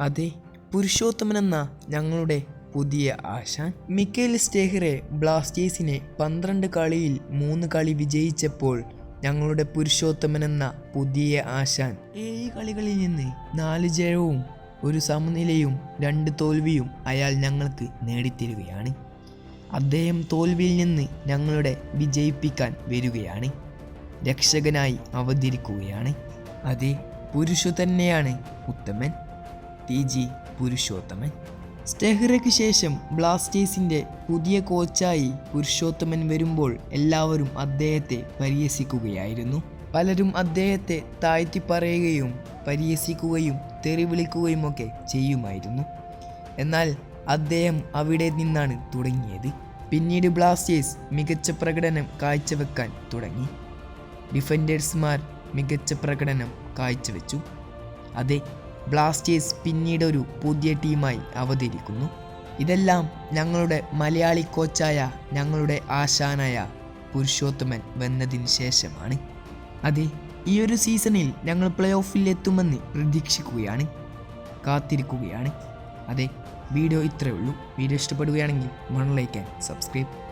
അതെ പുരുഷോത്തമനെന്ന ഞങ്ങളുടെ പുതിയ ആശാൻ മിക്കേൽ സ്റ്റേഹറെ ബ്ലാസ്റ്റേഴ്സിനെ പന്ത്രണ്ട് കളിയിൽ മൂന്ന് കളി വിജയിച്ചപ്പോൾ ഞങ്ങളുടെ പുരുഷോത്തമൻ എന്ന പുതിയ ആശാൻ ഏഴ് കളികളിൽ നിന്ന് നാല് ജയവും ഒരു സമനിലയും രണ്ട് തോൽവിയും അയാൾ ഞങ്ങൾക്ക് നേടിത്തരുകയാണ്. അദ്ദേഹം തോൽവിയിൽ നിന്ന് ഞങ്ങളുടെ വിജയിപ്പിക്കാൻ വരികയാണ്. രക്ഷകനായി അവതരിക്കുകയാണ്. അതെ പുരുഷു തന്നെയാണ് ഉത്തമൻ. T G Purushothaman. സ്റ്റെഹ്റയ്ക്ക് ശേഷം ബ്ലാസ്റ്റേഴ്സിന്റെ പുതിയ കോച്ചായി പുരുഷോത്തമൻ വരുമ്പോൾ എല്ലാവരും അദ്ദേഹത്തെ പരിഹസിക്കുകയായിരുന്നു. പലരും അദ്ദേഹത്തെ താഴ്ത്തി പറയുകയും പരിഹസിക്കുകയും തെറി വിളിക്കുകയുമൊക്കെ ചെയ്യുമായിരുന്നു. എന്നാൽ അദ്ദേഹം അവിടെ നിന്നാണ് തുടങ്ങിയത്. പിന്നീട് ബ്ലാസ്റ്റേഴ്സ് മികച്ച പ്രകടനം കാഴ്ചവെക്കാൻ തുടങ്ങി. ഡിഫൻഡേഴ്സ്മാർ മികച്ച പ്രകടനം കാഴ്ചവെച്ചു. അതെ ബ്ലാസ്റ്റേഴ്സ് പിന്നീട് ഒരു പുതിയ ടീമായി അവതരിക്കുന്നു. ഇതെല്ലാം ഞങ്ങളുടെ മലയാളി കോച്ചായ ഞങ്ങളുടെ ആശാനായ പുരുഷോത്തമൻ വന്നതിന് ശേഷമാണ്. അതെ ഈ ഒരു സീസണിൽ ഞങ്ങൾ പ്ലേ ഓഫിൽ എത്തുമെന്ന് പ്രതീക്ഷിക്കുകയാണ് കാത്തിരിക്കുകയാണ്. അതെ വീഡിയോ ഇത്രയേ ഉള്ളൂ. വീഡിയോ ഇഷ്ടപ്പെടുകയാണെങ്കിൽ വൺ ലൈക്ക് സബ്സ്ക്രൈബ്.